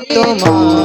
তোমার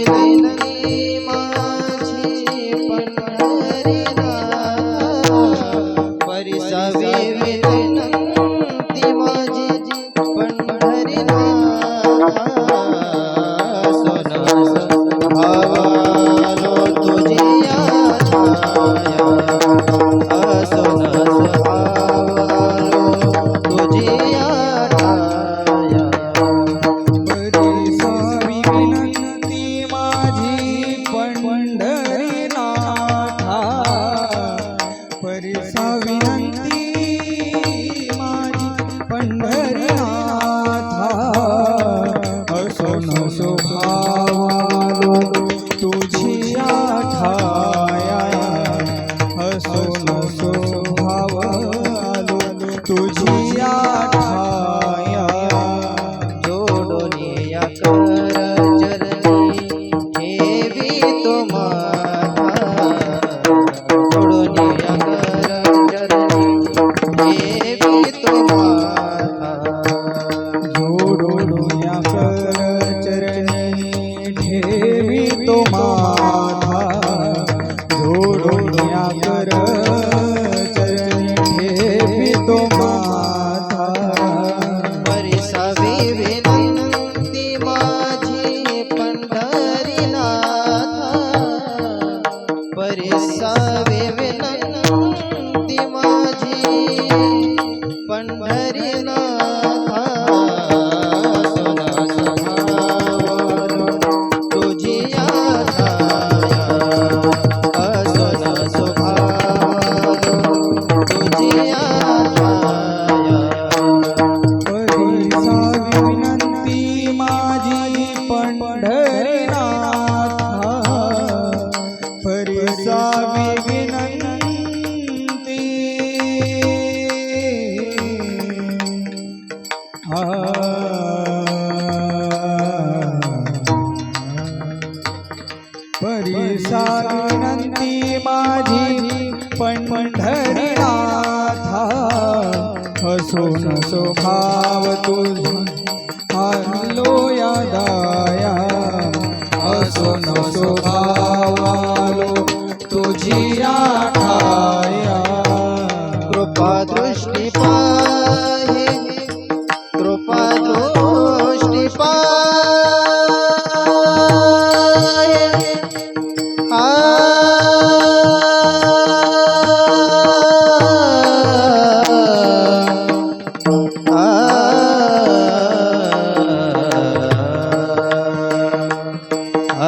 day. परिसानंती माझी पंढरीनाथा हसून स्वभाव तुझा हल्लो यादाया हसून स्वभावालो तुझी आठ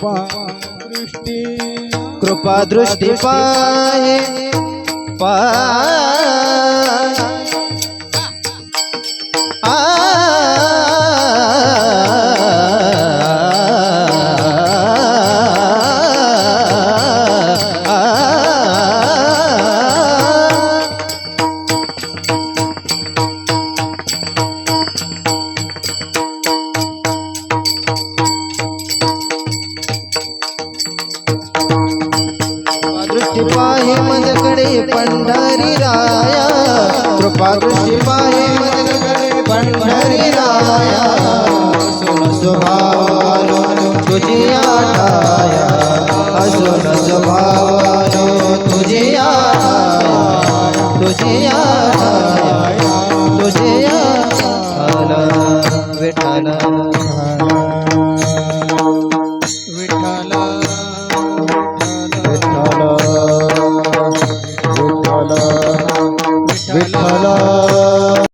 कृपा दृष्टी कृपा दृष्टी पाहे पाय। दृष्टी पाहे मजकडे पंढरी राया. कृपा दृष्टी पाहे मजकडे पंढरी राया. सुन स्वभावालो तुझी आठाया. असुन स्वभावालो तुझी आठाया. तुझी आठाया. विठाला